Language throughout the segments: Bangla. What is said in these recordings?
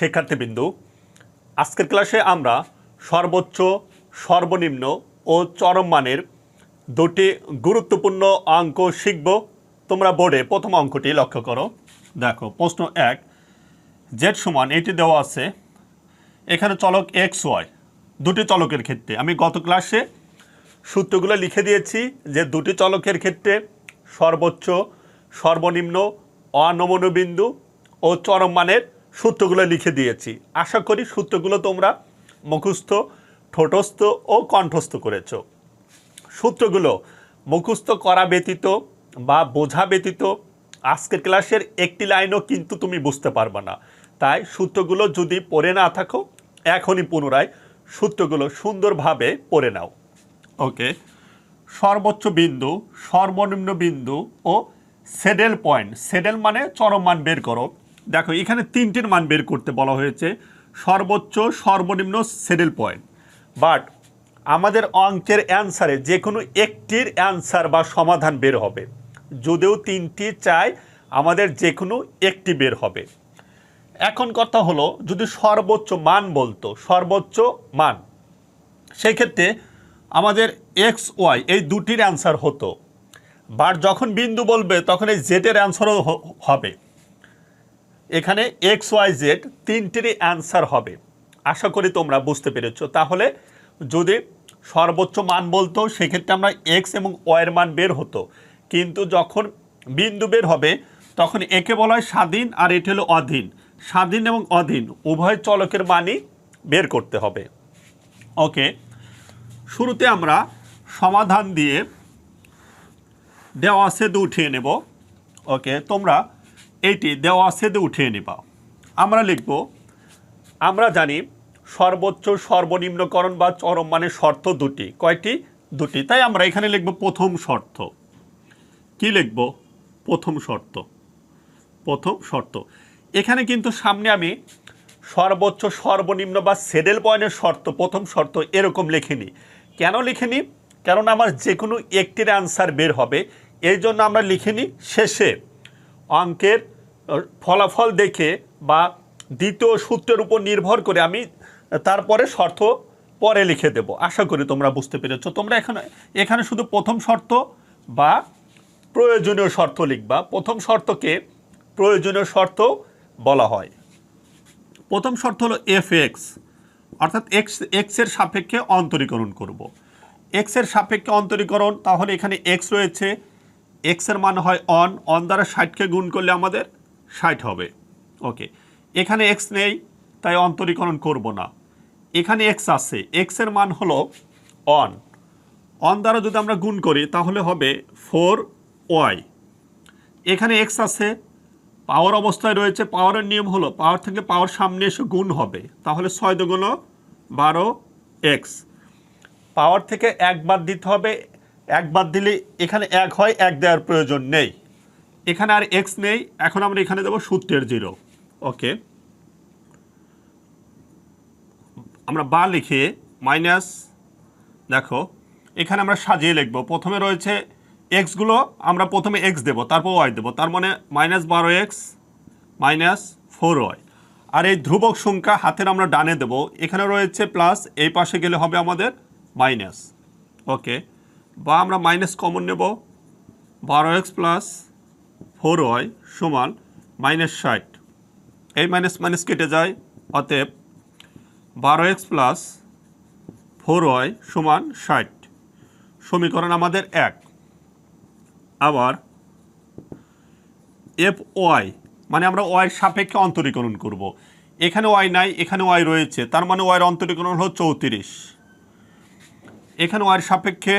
শিক্ষার্থীবৃন্দু, আজকের ক্লাসে আমরা সর্বোচ্চ, সর্বনিম্ন ও চরম মানের দুটি গুরুত্বপূর্ণ অঙ্ক শিখব। তোমরা বোর্ডে প্রথম অঙ্কটি লক্ষ্য করো। দেখো, প্রশ্ন এক, জেড সমান এটি দেওয়া আছে, এখানে চলক এক্স ওয়াই, দুটি চলকের ক্ষেত্রে। আমি গত ক্লাসে সূত্রগুলো লিখে দিয়েছি যে দুটি চলকের ক্ষেত্রে সর্বোচ্চ, সর্বনিম্ন অনমনীয় বিন্দু ও চরম মানের সূত্রগুলো লিখে দিয়েছি। আশা করি সূত্রগুলো তোমরা মুখস্থ, ঠোঁটস্থ ও কণ্ঠস্থ করেছ। সূত্রগুলো মুখস্থ করা ব্যতীত বা বোঝা ব্যতীত আজকের ক্লাসের একটি লাইনও কিন্তু তুমি বুঝতে পারবে না। তাই সূত্রগুলো যদি পড়ে না থাকো, এখনই পুনরায় সূত্রগুলো সুন্দরভাবে পড়ে নাও। ওকে। সর্বোচ্চ বিন্দু, সর্বনিম্ন বিন্দু ও সেডেল পয়েন্ট। সেডেল মানে চরম মান বের করো। দেখো, এখানে তিনটির মান বের করতে বলা হয়েছে। সর্বোচ্চ, সর্বনিম্ন, সেডেল পয়েন্ট। বাট আমাদের অঙ্কের অ্যান্সারে যে কোনো একটির অ্যান্সার বা সমাধান বের হবে। যদিও তিনটি চাই, আমাদের যে কোনো একটি বের হবে। এখন কথা হলো, যদি সর্বোচ্চ মান বলতো, সর্বোচ্চ মান সেই ক্ষেত্রে আমাদের এক্স, ওয়াই এই দুটির অ্যান্সার হতো। বাট যখন বিন্দু বলবে, তখন এই জেডের অ্যান্সারও হবে। এখানে এক্স ওয়াই জেড তিনটিরই অ্যান্সার হবে। আশা করি তোমরা বুঝতে পেরেছ। তাহলে যদি সর্বোচ্চ মান বলতো, সেক্ষেত্রে আমরা এক্স এবং ওয়ের মান বের হতো। কিন্তু যখন বিন্দু বের হবে, তখন একে বলা হয় স্বাধীন আর এটি হলো অধীন। স্বাধীন এবং অধীন, উভয় চলকের মানই বের করতে হবে। ওকে, শুরুতে আমরা সমাধান দিয়ে দেওয়া সেদু উঠিয়ে নেব। ওকে, তোমরা এইটি দেওয়া সেদে উঠিয়ে নেবা। আমরা লিখব, আমরা জানি সর্বোচ্চ, সর্বনিম্নকরণ বা চরম মানের শর্ত দুটি। কয়টি? দুটি। তাই আমরা এখানে লিখব প্রথম শর্ত। কি লিখব? প্রথম শর্ত। প্রথম শর্ত। এখানে কিন্তু সামনে আমি সর্বোচ্চ, সর্বনিম্ন বা সেডেল পয়েন্টের শর্ত, প্রথম শর্ত এরকম লিখিনি। কেন লিখিনি? কারণ আমার যে কোনো একটির অ্যান্সার বের হবে। এই জন্য আমরা লিখিনি শেষে অঙ্কের ফলাফল দেখে বা দ্বিতীয় সূত্রের উপর নির্ভর করে আমি তারপরে শর্ত পরে লিখে দেব। আশা করি তোমরা বুঝতে পেরেছ। তোমরা এখানে এখানে শুধু প্রথম শর্ত বা প্রয়োজনীয় শর্ত লিখবা। প্রথম শর্তকে প্রয়োজনীয় শর্ত বলা হয়। প্রথম শর্ত হলো এফ এক্স অর্থাৎ এক্স এক্সের সাপেক্ষে অন্তরীকরণ করব। এক্সের সাপেক্ষে অন্তরীকরণ, তাহলে এখানে এক্স রয়েছে। এক্সের মান হয় অন অন দ্বারা ষাটকে গুণ করলে আমাদের ষাট হবে। ওকে। এখানে এক্স নেই, তাই অন্তরীকরণ করব না। এখানে এক্স আছে। এক্সের মান হলো অন অন দ্বারা যদি আমরা গুণ করি, তাহলে হবে ফোর ওয়াই এখানে এক্স আছে পাওয়ার অবস্থায় রয়েছে পাওয়ারের নিয়ম হলো পাওয়ার থেকে পাওয়ার সামনে এসে গুণ হবে। তাহলে ছয় দুগুণ বারো এক্স পাওয়ার থেকে একবার দিতে হবে। একবার দিলে এখানে এক হয়, এক দেওয়ার প্রয়োজন নেই। এখানে আর এক্স নেই, এখন আমরা এখানে দেবো সূত্রের জিরো ওকে আমরা বা লিখে মাইনাস দেখো, এখানে আমরা সাজিয়ে লিখব, প্রথমে রয়েছে এক্সগুলো আমরা প্রথমে এক্স দেবো, তারপর ওয়াই দেবো, তার মানে মাইনাস বারো এক্স মাইনাস ফোর ওয়াই আর এই ধ্রুবক সংখ্যা হাতের আমরা ডানে দেবো, এখানে রয়েছে প্লাস এই পাশে গেলে হবে আমাদের মাইনাস ওকে বা আমরা মাইনাস কমন নেব বারো এক্স প্লাস ফোর ওয়াই সমান মাইনাস ষাট। এই মাইনাস মাইনাস কেটে যায়, অতএব বারো এক্স প্লাস ফোর ওয়াই সমান ষাট। সমীকরণ আমাদের এক। আবার এফ ওয়াই মানে আমরা ওয়াইয়ের সাপেক্ষে অন্তরীকরণ করব। এখানে ওয়াই নাই, এখানে ওয়াই রয়েছে, তার মানে ওয়াইয়ের অন্তরীকরণ হলো চৌত্রিশ। এখানে ওয়াইয়ের সাপেক্ষে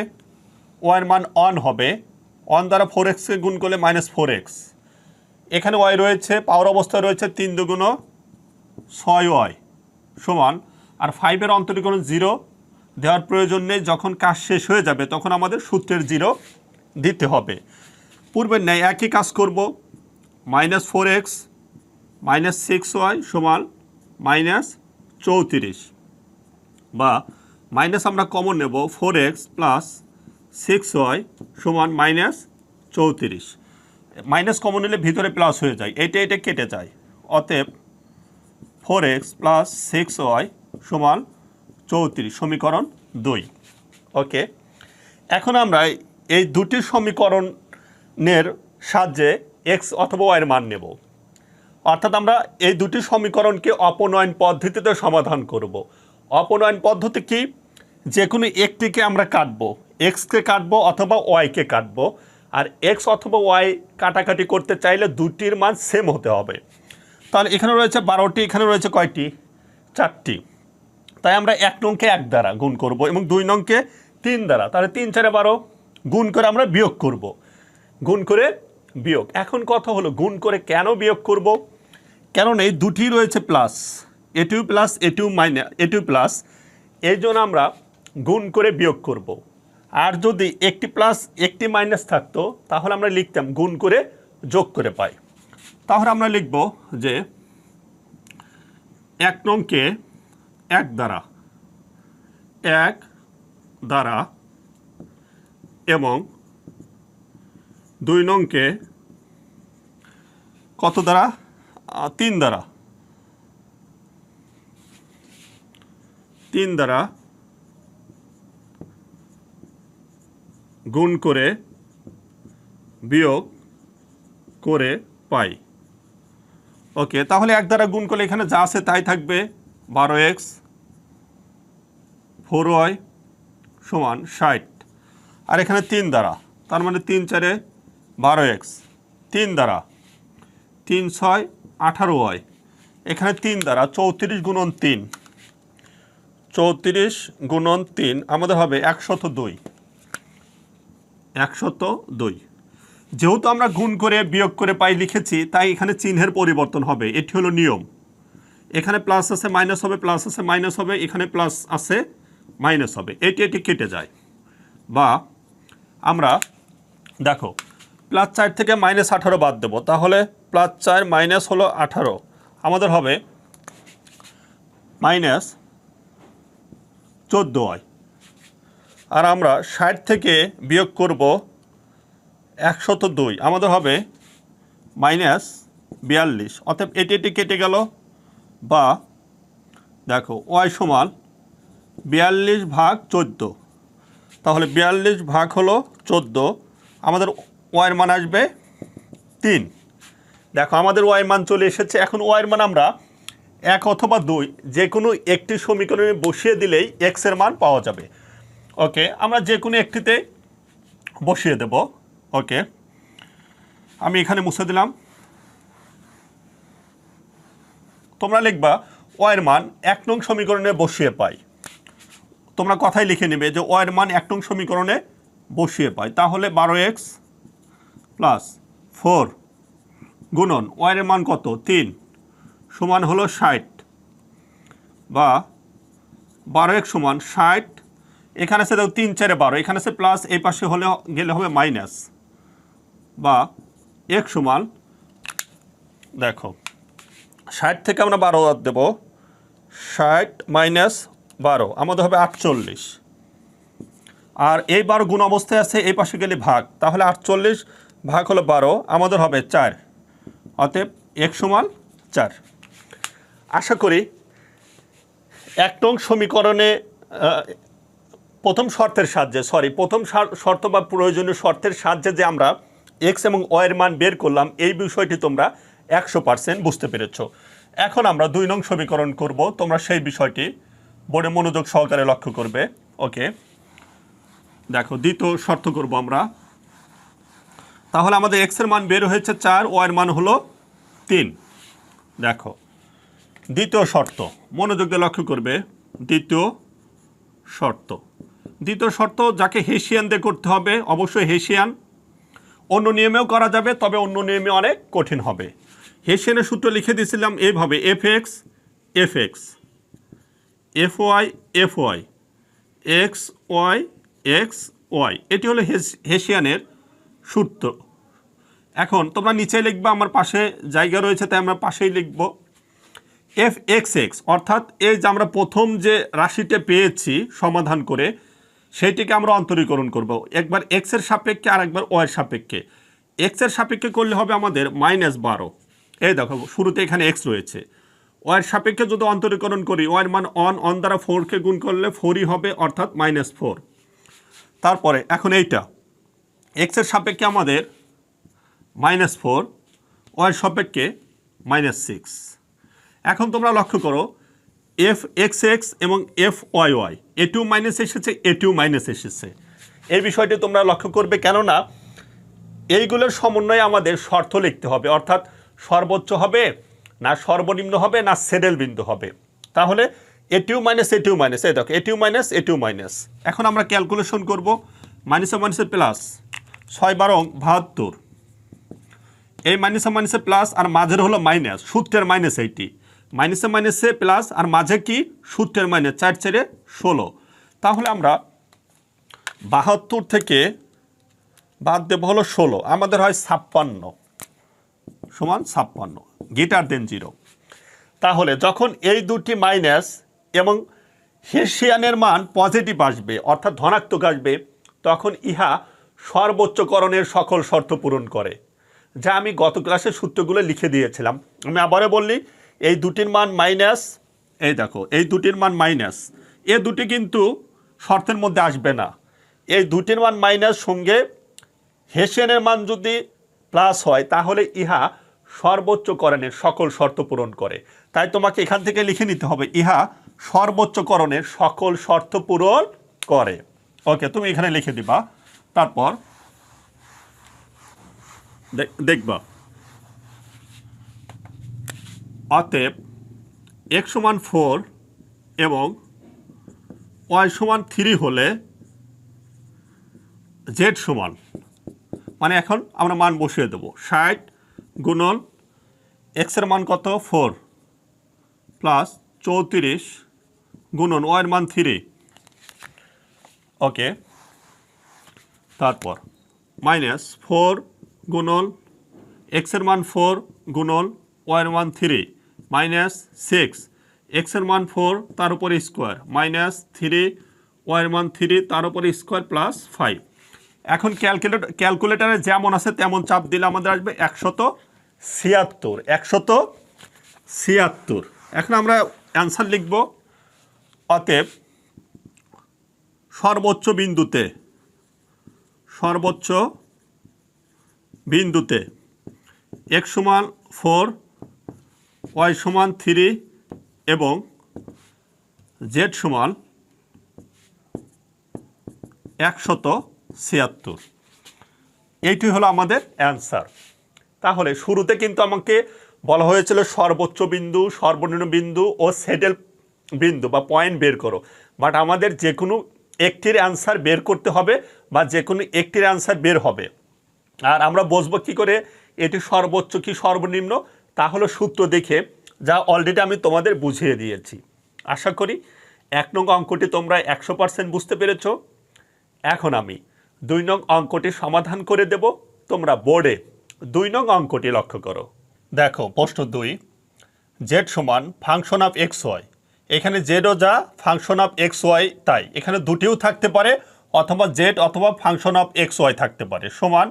ওয়াইয়ের মান অন হবে অন দ্বারা ফোর এক্সকে গুণ করলে মাইনাস ফোর এক্স। এখানে ওয়াই রয়েছে, পাওয়ার অবস্থায় রয়েছে তিন দুগুণ ছয় ওয়াই সমান, আর ফাইভের অন্তরীকরণ জিরো দেওয়ার প্রয়োজন নেই, যখন কাজ শেষ হয়ে যাবে তখন আমাদের সূত্রের জিরো দিতে হবে। পূর্বের ন্যায় একই কাজ করব, minus four X, minus six Y সমান মাইনাস চৌত্রিশ, বা মাইনাস আমরা কমন নেব, four X plus six Y সমান মাইনাস চৌত্রিশ। মাইনাস কমন নিলে ভিতরে প্লাস হয়ে যায়। এটা এটা কেটে যায়। অতএব four X plus six Y সমান চৌত্রিশ, সমীকরণ দুই। ওকে? এখন আমরা এই দুটি সমীকরণের সাহায্যে এক্স অথবা ওয়াইয়ের মান নেব। অর্থাৎ আমরা এই দুটি সমীকরণকে অপনয়ন পদ্ধতিতে সমাধান করব। অপনয়ন পদ্ধতি কি? যে কোনো একটিকে আমরা কাটবো। এক্সকে কাটবো অথবা ওয়াইকে কাটবো। আর এক্স অথবা ওয়াই কাটাকাটি করতে চাইলে দুটির মান সেম হতে হবে। তাহলে এখানে রয়েছে বারোটি, এখানে রয়েছে কয়টি? চারটি। তাই আমরা এক নংকে এক দ্বারা গুণ করব এবং দুই নংকে তিন দ্বারা। তাহলে তিন চারে বারো, গুণ করে আমরা বিয়োগ করব। গুণ করে বিয়োগ। এখন কথা হলো গুণ করে কেন বিয়োগ করব? কারণ এই দুটি রয়েছে plus A two plus A two minus A two plus এই জন্য আমরা গুণ করে বিয়োগ করব। আর যদি একটি প্লাস একটি মাইনাস থাকতো, তাহলে আমরা লিখতাম গুণ করে যোগ করে পাই। তাহলে আমরা লিখব যে এক নংকে এক দ্বারা এক দ্বারা এবং দুই নংকে কত দ্বারা? তিন দ্বারা। তিন দ্বারা গুণ করে, বিয়োগ করে পাই। ওকে, তাহলে এক দ্বারা গুণ করলে এখানে যা আছে তাই থাকবে। বারো এক্স ফোর ওয়াই সমান ষাট। আর এখানে তিন দ্বারা, তার মানে তিন চারে বারো এক্স। তিন দ্বারা, তিন ছয় আঠারো ওয়াই। এখানে তিন দ্বারা, চৌত্রিশ গুণন তিন। চৌত্রিশ গুণন তিন, আমাদের হবে একশত দুই। একশত দুই। যেহেতু আমরা গুণ করে বিয়োগ করে পাই লিখেছি, তাই এখানে চিহ্নের পরিবর্তন হবে। এটি হলো নিয়ম। এখানে প্লাস আছে মাইনাস হবে প্লাস আছে মাইনাস হবে, এখানে প্লাস আছে মাইনাস হবে। এটি এটি কেটে যায়। বা আমরা, দেখো প্লাস চার থেকে মাইনাস আঠারো বাদ দেবো। তাহলে প্লাস চার মাইনাস হলো আঠারো। আমাদের হবে মাইনাস চোদ্দ হয় আর আমরা ষাট থেকে বিয়োগ করব একশত দুই। আমাদের হবে মাইনাস বিয়াল্লিশ। অর্থাৎ এটি এটি কেটে গেল বা দেখো ওয়াই সমান বিয়াল্লিশ ভাগ চোদ্দ। তাহলে বিয়াল্লিশ ভাগ হলো চোদ্দ। আমাদের ওয়াইয়ের মান আসবে তিন। দেখো আমাদের ওয়াইয়ের মান চলে এসেছে। এখন ওয়াইয়ের মান আমরা এক অথবা দুই, যে কোনো একটি সমীকরণে বসিয়ে দিলেই এক্সের মান পাওয়া যাবে। ওকে আমরা যে কোনো একটিতে বসিয়ে দেব। ওকে আমি এখানে মুছে দিলাম। তোমরা লিখবা ওয়ের মান এক নং সমীকরণে বসিয়ে পাই। তোমরা কথাই লিখে নেবে যে ওয়ের মান এক নং সমীকরণে বসিয়ে পাই। তাহলে বারো এক্স প্লাস ফোর গুণন ওয়ের মান কত? তিন সমান হলো ষাট। বা বারো এক সমান ষাট এখানে আছে দেখো তিন চারে বারো। এখানে আছে প্লাস এই পাশে হলে গেলে হবে মাইনাস বা এক সমান, দেখো, ষাট থেকে আমরা বারো বাদ দেব। ষাট মাইনাস বারো, আমাদের হবে আটচল্লিশ। আর এই বারো গুণ অবস্থায় আছে, এই পাশে গেলে ভাগ। তাহলে আটচল্লিশ ভাগ হলো বারো, আমাদের হবে চার। অতএব এক সমান চার। আশা করি এক সমীকরণে প্রথম শর্তের সাহায্যে সরি প্রথম শর্ত বা প্রয়োজনীয় শর্তের সাহায্যে যে আমরা এক্স এবং ওয়ের মান বের করলাম, এই বিষয়টি তোমরা একশো পার্সেন্ট বুঝতে পেরেছ। এখন আমরা দুই নং সমীকরণ করব, তোমরা সেই বিষয়টি বোর্ডে মনোযোগ সহকারে লক্ষ্য করবে। ওকে দেখো, দ্বিতীয় শর্ত করব আমরা। তাহলে আমাদের এক্সের মান বের হয়েছে চার ওয়ের মান হলো তিন। দেখো, দ্বিতীয় শর্ত, মনোযোগ দিয়ে লক্ষ্য করবে, দ্বিতীয় শর্ত। দ্বিতীয় শর্ত যাকে হেসিয়ান দিয়ে করতে হবে, অবশ্যই হেসিয়ান। অন্য নিয়মেও করা যাবে, তবে অন্য নিয়মে অনেক কঠিন হবে। হেসিয়ানের সূত্র লিখে দিয়েছিলাম এইভাবে F X F X F Y F Y X Y X, Y, এটি হলো হেস- হেসিয়ানের সূত্র। এখন তোমরা নিচে লিখবে, আমার পাশে জায়গা রয়েছে, তাই আমরা পাশেই লিখব। এফ এক্স এক্স, অর্থাৎ এই যে আমরা প্রথম যে রাশিটা পেয়েছি সমাধান করে সেইটিকে আমরা অন্তরীকরণ করব। একবার এক্সের সাপেক্ষে আর একবার ওয়ের সাপেক্ষে। এক্সের সাপেক্ষে করলে হবে আমাদের মাইনাস বারো। এই দেখো, শুরুতে এখানে এক্স রয়েছে। ওয়ার সাপেক্ষে যদি অন্তরীকরণ করি ওয়ার মান অন অন দ্বারা ফোরকে গুণ করলে ফোরই হবে, অর্থাৎ মাইনাস ফোর তারপরে, এখন এইটা। এক্সের সাপেক্ষে আমাদের মাইনাস ফোর ওয়ার সাপেক্ষে মাইনাস সিক্স এখন তোমরা লক্ষ্য করো এফ এক্স এক্স এবং F Y Y A two minus এসেছে এ টু মাইনাস এসেছে। এই বিষয়টি তোমরা লক্ষ্য করবে কেননা এইগুলোর সমন্বয়ে আমাদের শর্ত লিখতে হবে। অর্থাৎ সর্বোচ্চ হবে, না সর্বনিম্ন হবে, না সেডেল বিন্দু হবে। তাহলে A two minus A two minus এই দেখো A two minus A two minus এখন আমরা ক্যালকুলেশন করব মাইনাসে মাইনাসে প্লাস ছয় বারং বাহাত্তর। এই মাইনাসে মাইনাসে প্লাস আর মাঝের হলো মাইনাস সূত্রের মাইনাস এইটি। মাইনাসে মাইনাসে প্লাস আর মাঝে কি? সূত্রের মাইনাস, চার, চারে ষোলো। তাহলে আমরা বাহাত্তর থেকে বাদ দেব হলো ষোলো। আমাদের হয় ছাপ্পান্ন সমান ছাপ্পান্ন গিটার দেন জিরো তাহলে যখন এই দুটি মাইনাস এবং হেসিয়ানের মান পজিটিভ আসবে, অর্থাৎ ধনাত্মক আসবে, তখন ইহা সর্বোচ্চকরণের সকল শর্ত পূরণ করে। যা আমি গত ক্লাসের সূত্রগুলো লিখে দিয়েছিলাম। আমি আবারও বললি এই দুটির মান মাইনাস, এই দেখো, এই দুটির মান মাইনাস। এ দুটি কিন্তু শর্তের মধ্যে আসবে না। এই দুটির মান মাইনাস সঙ্গে হেসেনের মান যদি প্লাস হয়, তাহলে ইহা সর্বোচ্চ করণের সকল শর্ত পূরণ করে। তাই তোমাকে এখান থেকে লিখে নিতে হবে, ইহা সর্বোচ্চকরণের সকল শর্ত পূরণ করে। ওকে, তুমি এখানে লিখে দিবা। তারপর দেখ- দেখবা। অতএব এক সমান ফোর এবং ওয়াই সমান থ্রি হলে জেড সমান। মানে এখন আমরা মান বসিয়ে দেবো। ষাট গুণন এক্সের মান কত? ফোর প্লাস চৌত্রিশ গুণন ওয়ের মান থ্রি ওকে তারপর মাইনাস ফোর গুণন এক্সের মান ফোর গুণন ওয়ের মান থ্রি মাইনাস সিক্স। এক্সের মান ফোর তার উপরে স্কোয়ার মাইনাস থ্রি ওয়ের মান থ্রি তার উপরে স্কোয়ার প্লাস ফাইভ এখন ক্যালকুলেট ক্যালকুলেটারে যেমন আছে তেমন চাপ দিলে আমাদের আসবে একশত ছিয়াত্তর। একশত ছিয়াত্তর। এখন আমরা অ্যান্সার লিখব। অতএব সর্বোচ্চ বিন্দুতে সর্বোচ্চ বিন্দুতে এক সমান ফোর ওয়াই সমান থ্রি এবং জেড সমান একশত ছিয়াত্তর। এইটি হলো আমাদের অ্যান্সার তাহলে শুরুতে কিন্তু আমাকে বলা হয়েছিল সর্বোচ্চ বিন্দু, সর্বনিম্ন বিন্দু ও সেটেল বিন্দু বা পয়েন্ট বের করো। বাট আমাদের যে কোনো একটির অ্যান্সার বের করতে হবে বা যে কোনো একটির অ্যান্সার বের হবে। আর আমরা বসবো কি করে? এটি সর্বোচ্চ কি সর্বনিম্ন? তা হলো সূত্র দেখে যা অলরেডি আমি তোমাদের বুঝিয়ে দিয়েছি। আশা করি এক নং অঙ্কটি তোমরা একশো পার্সেন্ট বুঝতে পেরেছ। এখন আমি দুই নং অঙ্কটি সমাধান করে দেব। তোমরা বোর্ডে দুই নং অঙ্কটি লক্ষ্য করো। দেখো, প্রশ্ন দুই। জেড সমান ফাংশন অফ এক্স ওয়াই এখানে জেডও যা ফাংশন অফ এক্স ওয়াই তাই। এখানে দুটিও থাকতে পারে, অথবা জেড অথবা ফাংশন অফ এক্স ওয়াই থাকতে পারে। সমান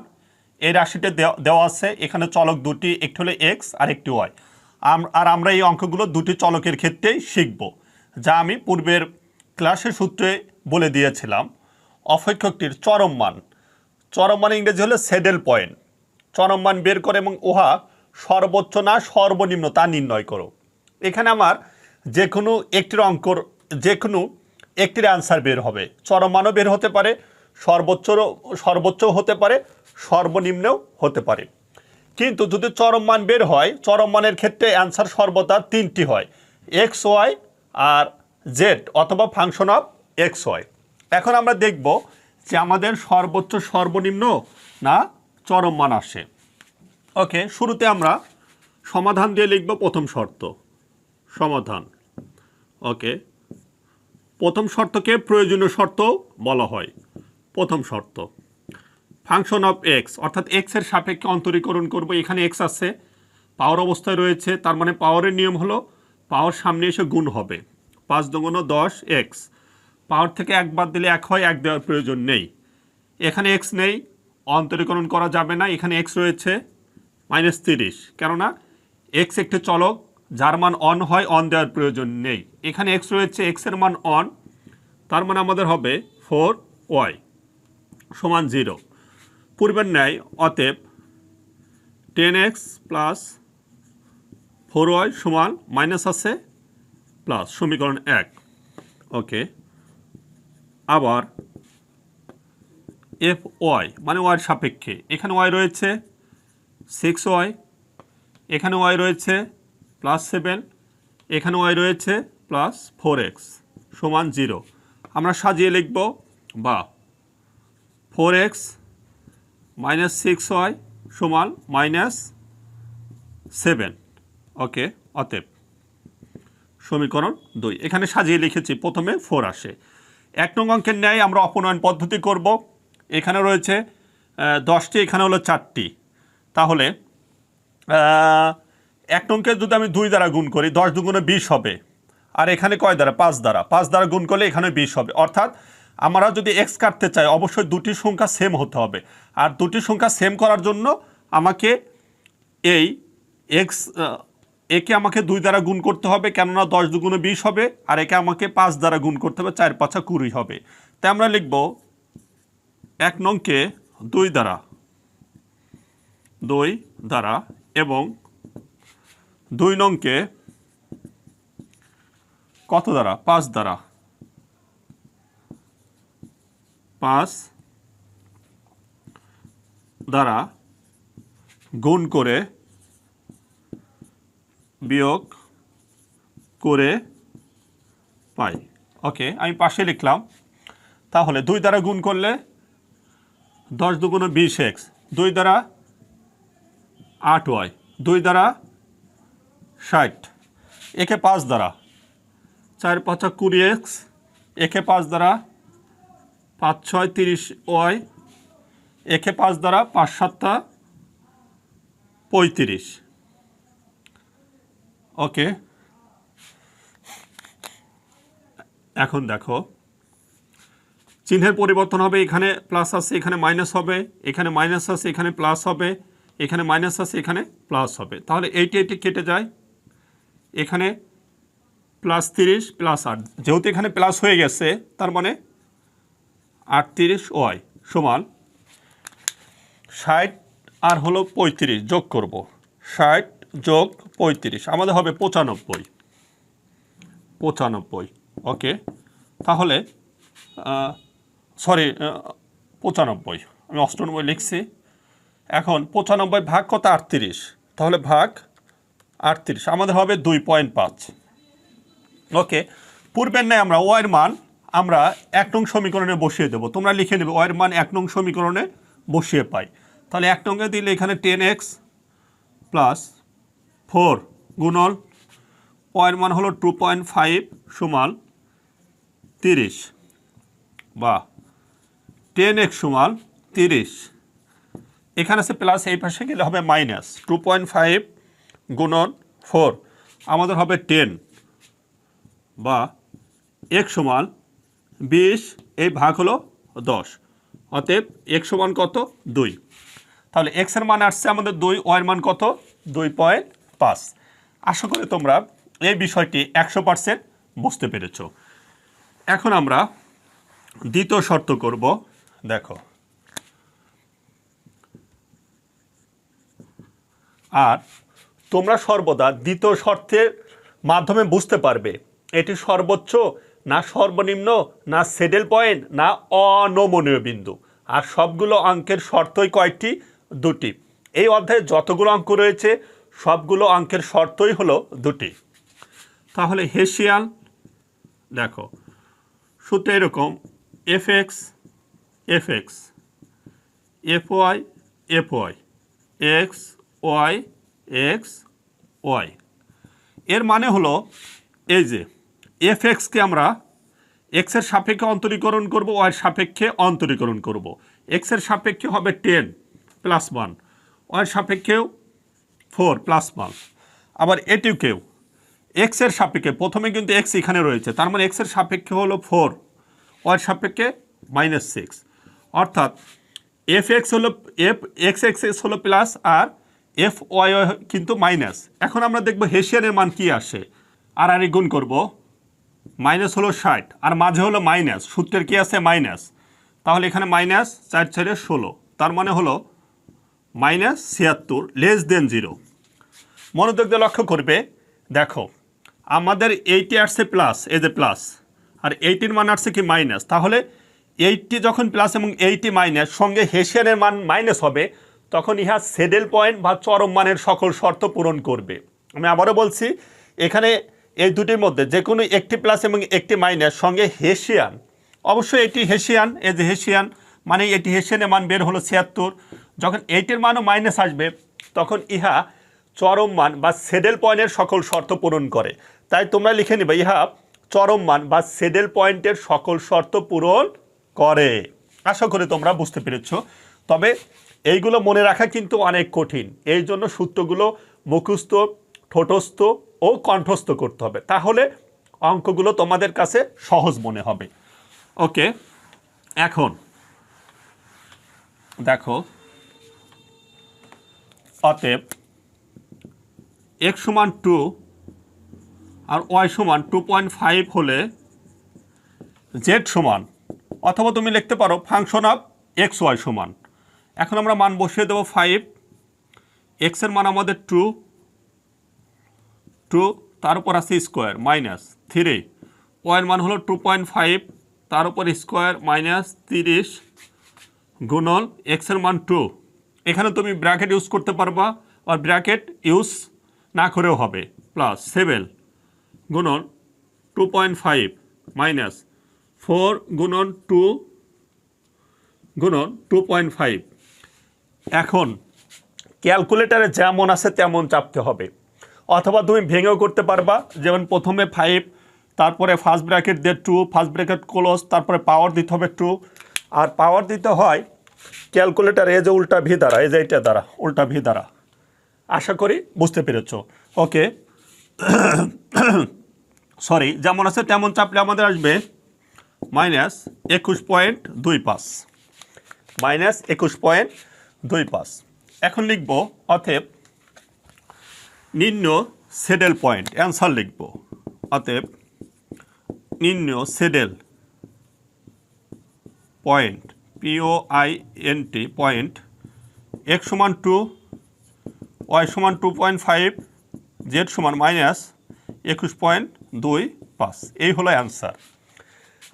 এই রাশিতে দেওয়া- আছে, এখানে চলক দুটি, একটি হলো এক্স আর একটি ওয়াই আর আমরা এই অঙ্কগুলো দুটি চলকের ক্ষেত্রেই শিখব, যা আমি পূর্বের ক্লাসের সূত্রে বলে দিয়েছিলাম। অপেক্ষকটির চরম মান। চরম মান ইংরেজি হলো সেডেল পয়েন্ট। চরম মান বের করে এবং উহা সর্বোচ্চ না সর্বনিম্ন তা নির্ণয় করো। এখানে আমার যে কোনো একটির অঙ্কর যে কোনো একটির অ্যান্সার বের হবে। চরম মানও বের হতে পারে সর্বোচ্চরও সর্বোচ্চও হতে পারে, সর্বনিম্নও হতে পারে। কিন্তু যদি চরম মান বের হয়, চরম মানের ক্ষেত্রে অ্যান্সার সর্বদা তিনটি হয়, এক্স ওয়াই আর জেড অথবা ফাংশন অফ এক্স ওয়াই। এখন আমরা দেখব যে আমাদের সর্বোচ্চ, সর্বনিম্ন না চরম মান আসে। ওকে, শুরুতে আমরা সমাধান দিয়ে লিখব প্রথম শর্ত। সমাধান। ওকে, প্রথম শর্তকে প্রয়োজনীয় শর্ত বলা হয়। প্রথম শর্ত। ফাংশন অফ এক্স অর্থাৎ এক্সের সাপেক্ষে অন্তরীকরণ করব। এখানে এক্স আছে পাওয়ার অবস্থায় রয়েছে, তার মানে পাওয়ারের নিয়ম হলো পাওয়ার সামনে এসে গুণ হবে। পাঁচ দুগুণ দশ এক্স পাওয়ার থেকে এক বাদ দিলে এক হয়, এক দেওয়ার প্রয়োজন নেই। এখানে এক্স নেই, অন্তরীকরণ করা যাবে না, এখানে এক্স রয়েছে মাইনাস তিরিশ। কেননা এক্স একটি চলক, যার মান অন হয় অন দেওয়ার প্রয়োজন নেই। এখানে এক্স রয়েছে এক্সের মান অন তার মানে আমাদের হবে ফোর ওয়াই সমান জিরো। পূর্বের ন্যায় অতএব ten X plus four Y সমান মাইনাস আছে প্লাস সমীকরণ এক। ওকে আবার এফ ওয়াই মানে ওয়াইয়ের সাপেক্ষে। এখানে ওয়াই রয়েছে সিক্স ওয়াই এখানে ওয়াই রয়েছে প্লাস সেভেন এখানে ওয়াই রয়েছে প্লাস ফোর এক্স সমান জিরো আমরা সাজিয়ে লিখব বা four X minus six Y সমান মাইনাস সেভেন। ওকে, অতএব সমীকরণ দুই। এখানে সাজিয়ে লিখেছি, প্রথমে ফোর আসে। এক নং অঙ্কের ন্যায় আমরা অপনয়ন পদ্ধতি করব। এখানে রয়েছে দশটি, এখানে হলো চারটি। তাহলে এক নংকে যদি আমি দুই দ্বারা গুণ করি, দশ দুগুণে বিশ হবে। আর এখানে কয় দ্বারা? পাঁচ দ্বারা। পাঁচ দ্বারা গুণ করলে এখানে বিশ হবে। অর্থাৎ আমরা যদি এক্স কাটতে চাই, অবশ্যই দুটি সংখ্যা সেম হতে হবে। আর দুটি সংখ্যা সেম করার জন্য আমাকে এই এক্স একে আমাকে দুই দ্বারা গুণ করতে হবে, কেননা দশ দুগুণে বিশ হবে, আর একে আমাকে পাঁচ দ্বারা গুণ করতে হবে, চার পাঁচা কুড়ি হবে। তাই আমরা লিখব এক নংকে দুই দ্বারা দুই দ্বারা এবং দুই নংকে কত দ্বারা? পাঁচ দ্বারা। পাঁচ দ্বারা গুণ করে বিয়োগ করে পাই। ওকে, আমি পাশে লিখলাম। তাহলে দুই দ্বারা গুণ করলে দশ দুগুণ বিশ এক্স। দুই দ্বারা আট ওয়াই। দুই দ্বারা ষাট। একে পাঁচ দ্বারা। চার পাঁচা কুড়ি এক্স। একে পাঁচ দ্বারা পাঁচ ছয় তিরিশ ওয়াই, একে পাঁচ দ্বারা পাঁচ সাতটা পঁয়ত্রিশ। ওকে। এখন দেখো, চিহ্নের পরিবর্তন হবে, এখানে প্লাস আছে, এখানে মাইনাস হবে, এখানে মাইনাস আছে, এখানে প্লাস হবে, এখানে মাইনাস আছে, এখানে প্লাস হবে। তাহলে এইটি এইটি কেটে যায়, এখানে প্লাস তিরিশ, প্লাস আট। যেহেতু এখানে প্লাস হয়ে গেছে, তার মানে আটত্রিশ ওয়াই সমান ষাট আর হলো পঁয়ত্রিশ যোগ করব। ষাট যোগ পঁয়ত্রিশ, আমাদের হবে পঁচানব্বই। পঁচানব্বই, ওকে? তাহলে সরি পঁচানব্বই। আমি অষ্টানব্বই লিখছি। এখন পঁচানব্বই ভাগ কত? আটত্রিশ। তাহলে ভাগ আটত্রিশ, আমাদের হবে দুই পয়েন্ট পাঁচ। ওকে? পূর্বের ন্যায় আমরা ওয়ের মান আমরা এক নং সমীকরণে বসিয়ে দেবো। তোমরা লিখে নেবে, ওয়ের মান এক নং সমীকরণে বসিয়ে পাই। তাহলে এক নঙ্গে দিলে এখানে টেন এক্স প্লাস ফোর গুণল ওয়ের মান হলো টু পয়েন্ট ফাইভ সমান তিরিশ। বা টেন এক্স সমান তিরিশ। এখানে আছে প্লাস এই পাশে গেলে হবে মাইনাস টু পয়েন্ট ফাইভ গুণন ফোর। আমাদের হবে টেন। বা এক সমান বিশ, এই ভাগ হলো দশ। অতএব এক সমান কত? দুই। তাহলে এক্সের মান আসছে আমাদের দুই ওয়ের মান কত? দুই পয়েন্ট পাঁচ। আশা করি তোমরা এই বিষয়টি একশো পার্সেন্ট বুঝতে পেরেছ। এখন আমরা দ্বিতীয় শর্ত করব। দেখো। আর তোমরা সর্বদা দ্বিতীয় শর্তের মাধ্যমে বুঝতে পারবে, এটি সর্বোচ্চ না সর্বনিম্ন, না সেডেল পয়েন্ট, না অনমনীয় বিন্দু। আর সবগুলো অঙ্কের শর্তই কয়েকটি দুটি। এই অধ্যায়ে যতগুলো অঙ্ক রয়েছে, সবগুলো অঙ্কের শর্তই হলো দুটি। তাহলে হেসিয়াল দেখো, সূত্র এরকম F X F X F Y F Y X Y X Y এর মানে হলো, এই যে এফ এক্সকে আমরা এক্সের সাপেক্ষে অন্তরীকরণ করব ওয়াইয়ের সাপেক্ষে অন্তরীকরণ করব। এক্সের সাপেক্ষে হবে টেন প্লাস ওয়ান ওয়াইয়ের সাপেক্ষেও ফোর প্লাস ওয়ান আবার এটিকেও এক্সের সাপেক্ষে, প্রথমে কিন্তু এক্স এখানে রয়েছে, তার মানে এক্সের সাপেক্ষে হলো ফোর ওয়াইয়ের সাপেক্ষে মাইনাস সিক্স অর্থাৎ এফ এক্স হলো এফ এক্স এক্স এক্স হলো প্লাস আর এফ ওয়াই কিন্তু মাইনাস এখন আমরা দেখব হেসিয়ানের মান কি আসে। আর আর গুণ করব। মাইনাস হলো ষাট আর মাঝে হলো মাইনাস। সূত্রের কি আছে? মাইনাস। তাহলে এখানে মাইনাস চার চারে ষোলো। তার মানে হলো মাইনাস ছিয়াত্তর লেস দেন জিরো মনোযোগ দিয়ে লক্ষ্য করবে। দেখো, আমাদের এইটি আসছে প্লাস এই যে প্লাস আর এইটির মান আসছে কি মাইনাস তাহলে এইটটি যখন প্লাস এবং এইটি মাইনাস সঙ্গে হেসিয়ানের মান মাইনাস হবে, তখন ইহা সেডেল পয়েন্ট বা চরম মানের সকল শর্ত পূরণ করবে। আমি আবারও বলছি, এখানে এই দুটির মধ্যে যে কোনো একটি প্লাস এবং একটি মাইনাস সঙ্গে হেসিয়ান অবশ্যই এটি হেসিয়ান এই যে হেসিয়ান মানে এটি হেসিয়ানের মান বের হলো ছিয়াত্তর। যখন এইটির মানও মাইনাস আসবে, তখন ইহা চরম মান বা সেডেল পয়েন্টের সকল শর্ত পূরণ করে। তাই তোমরা লিখে নিবে, ইহা চরম মান বা সেডেল পয়েন্টের সকল শর্ত পূরণ করে। আশা করি তোমরা বুঝতে পেরেছ। তবে এইগুলো মনে রাখা কিন্তু অনেক কঠিন। এই জন্য সূত্রগুলো মুখস্থ, ঠোঁটস্থ ও কণ্ঠস্থ করতে হবে। তাহলে অঙ্কগুলো তোমাদের কাছে সহজ মনে হবে। ওকে, এখন দেখো, অতএব এক্স সমান টু আর ওয়াই সমান টু পয়েন্ট ফাইভ হলে জেড সমান, অথবা তুমি লিখতে পারো ফাংশন অফ এক্স ওয়াই সমান। এখন আমরা মান বসিয়ে দেবো ফাইভ এক্সের মান আমাদের টু টু তার উপর আছে স্কোয়ার মাইনাস থ্রি ওয়াইয়ের মান হলো টু পয়েন্ট ফাইভ তার উপর স্কোয়ার মাইনাস তিরিশ গুণন এক্সের মান টু এখানে তুমি ব্র্যাকেট ইউজ করতে পারবা, আর ব্র্যাকেট ইউজ না করেও হবে। প্লাস সেভেন গুণন two point five minus four গুণন টু গুণন টু পয়েন্ট ফাইভ এখন ক্যালকুলেটারে যেমন আছে তেমন চাপতে হবে। অথবা তুমি ভেঙেও করতে পারবা। যেমন প্রথমে ফাইভ তারপরে ফার্স্ট ব্র্যাকেট দিয়ে টু ফার্স্ট ব্র্যাকেট ক্লোজ তারপরে পাওয়ার দিতে হবে টু আর পাওয়ার দিতে হয় ক্যালকুলেটার এই যে উল্টা ভি দ্বারা, এই যে এটা দ্বারা, উল্টা ভি দ্বারা। আশা করি বুঝতে পেরেছ। ওকে সরি যেমন আছে তেমন চাপলে আমাদের আসবে মাইনাস একুশ পয়েন্ট দুই পাঁচ। মাইনাস একুশ পয়েন্ট দুই পাঁচ। এখন লিখব, অতএব নিম্ন সেডেল পয়েন্ট, অ্যান্সার লিখব। অতএব নিম্ন saddle point P O I N T point X সমান টু ওয়াই সমান টু পয়েন্ট ফাইভ জেড সমান মাইনাস একুশ পয়েন্ট দুই পাঁচ। এই হলো অ্যান্সার।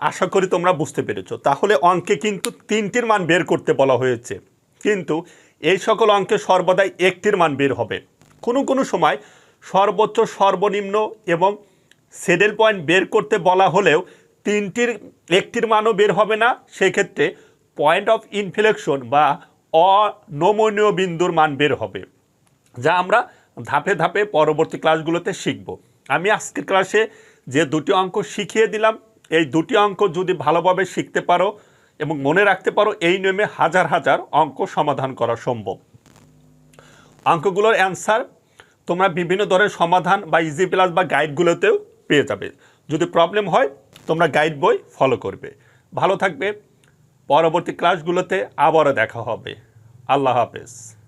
আশা করি তোমরা বুঝতে পেরেছ। তাহলে অঙ্কে কিন্তু তিনটির মান বের করতে বলা হয়েছে। কিন্তু এই সকল অঙ্কে সর্বদাই একটির মান বের হবে। কোনো কোনো সময় সর্বোচ্চ, সর্বনিম্ন এবং সেডেল পয়েন্ট বের করতে বলা হলেও তিনটির, একটির মানও বের হবে না। সেক্ষেত্রে পয়েন্ট অফ ইনফ্লেকশন বা অনমনীয় বিন্দুর মান বের হবে, যা আমরা ধাপে ধাপে পরবর্তী ক্লাসগুলোতে শিখব। আমি আজকের ক্লাসে যে দুটি অঙ্ক শিখিয়ে দিলাম, এই দুটি অঙ্ক যদি ভালোভাবে শিখতে পারো এবং মনে রাখতে পারো, এই নিয়মে হাজার হাজার অঙ্ক সমাধান করা সম্ভব। অঙ্কগুলোর অ্যান্সার তোমরা বিভিন্ন ধরনের সমাধান বা ইজি প্লাস বা গাইডগুলোতেও পেয়ে যাবে। যদি প্রবলেম হয়, তোমরা গাইড বই ফলো করবে। ভালো থাকবে। পরবর্তী ক্লাসগুলোতে আবারও দেখা হবে। আল্লাহ হাফেজ।